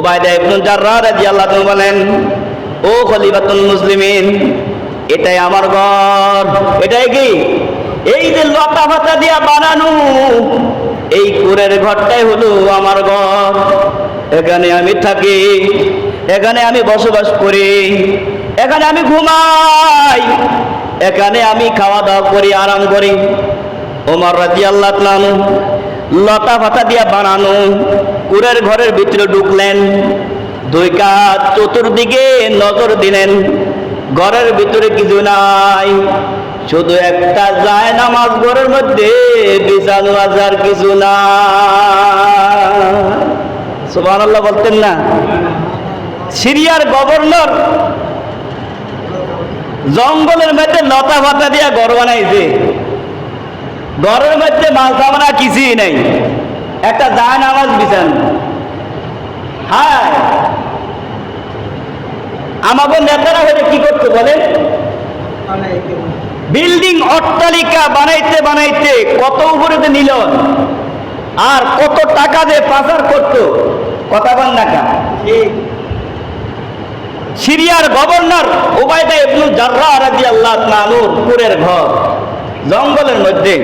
উবাইদা ইবনুল জাররাহ রাদিয়াল্লাহু বলেন, ও খলিফাতুল মুসলিমিন, এটাই আমার ঘর। এটাই কি? এই যে লতা ফাতা দিয়া বানানো, এই কুরের ঘরটাই হলো আমার ঘর। এখানে আমি থাকি, এখানে আমি বসবাস করি, এখানে আমি ঘুমাই, এখানে আমি খাওয়া দাওয়া করি, আরাম করি। ওমর রাজি আল্লাহ লতা পাতা দিয়া বানানো কুরের ঘরের ভিতরে ঢুকলেন। দুই কাজ চতুর্দিকে নজর দিলেন। ঘরের ভিতরে কিছু নাই। শুধু একটা যায় নামাজ ঘরের মধ্যে, বিছানো আজার কিছু না। সুবাহ বলতেন না। সিরিয়ার গভর্নর জঙ্গলের মধ্যে লতা ফাতা দিয়া ঘর বানাইছে। ঘরের মধ্যে মাল সামনা কিছুই নেই। একটা জায় নামাজ বিছান হ্যাঁ! আমাকে নেতারা হয়ে কি করতে বলেন? বিল্ডিং অট্টালিকা বানাইতে বানাইতে কত উপরে নিল, আর কত টাকা দিয়ে পাচার করতো, কথা বল টাকা সিরিয়ার গভর্নর ওবায়দা ইবনুল জাররাহ রাদিয়াল্লাহু তাআলার পুরের ঘর, জঙ্গলের মধ্যে।